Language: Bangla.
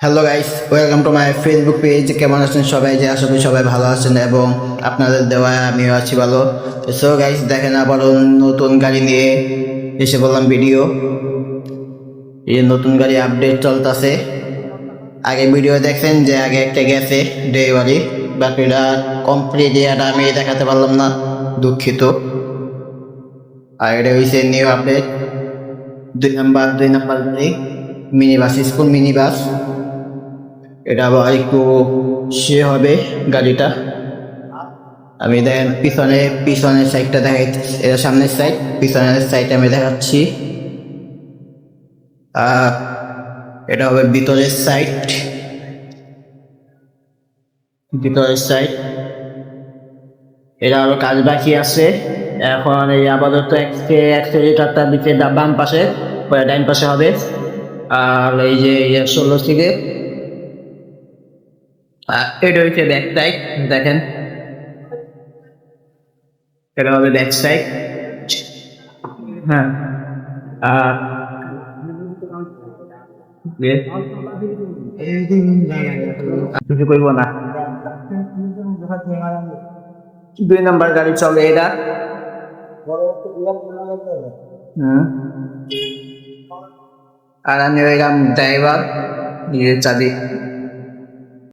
Hello guys welcome to my Facebook page কেমন আছেন সবাই? যে আশা সবাই ভালো আছেন এবং আপনাদের দেওয়ায় আমিও আছি ভালো। সো গাইস দেখেন আবার নতুন গাড়ি নিয়ে এসে বললাম ভিডিও এই নতুন গাড়ি আপডেট চলতেছে। আগে ভিডিও দেখছেন যে আগে একটা গেছে ডেলিভারি বাট এটা কমপ্লিট এটা আমি দেখাতে পারলাম না। দুঃখিত। আর এটা হয়েছে নিউ আপডেট দুই নাম্বার দুই number mini bus school mini bus এটা আবার একটু সে হবে গাড়িটা। আমি দেখেন পিছনে, পিছনের সাইডটা দেখাই এটা সামনের সাইড পিছনের সাইড আমি দেখাচ্ছি। এটা হবে ভিতরের সাইড ভিতরের সাইড এটা আরও কাজ বাকি আছে। এখন এই আপাতত অ্যাক্সিলিটারটা দিতে দা- বাম পাশে ডাইন পাশে হবে। আর এই যে ষোলো থেকে এটা হচ্ছে ব্যাক সাইড দেখেন। এটা হবে ব্যাক সাইড হ্যাঁ। কিছু করব না। দুই নাম্বার গাড়ি চলে এটা। আর আমি ওইরাম ড্রাইভার নিজের চাবি।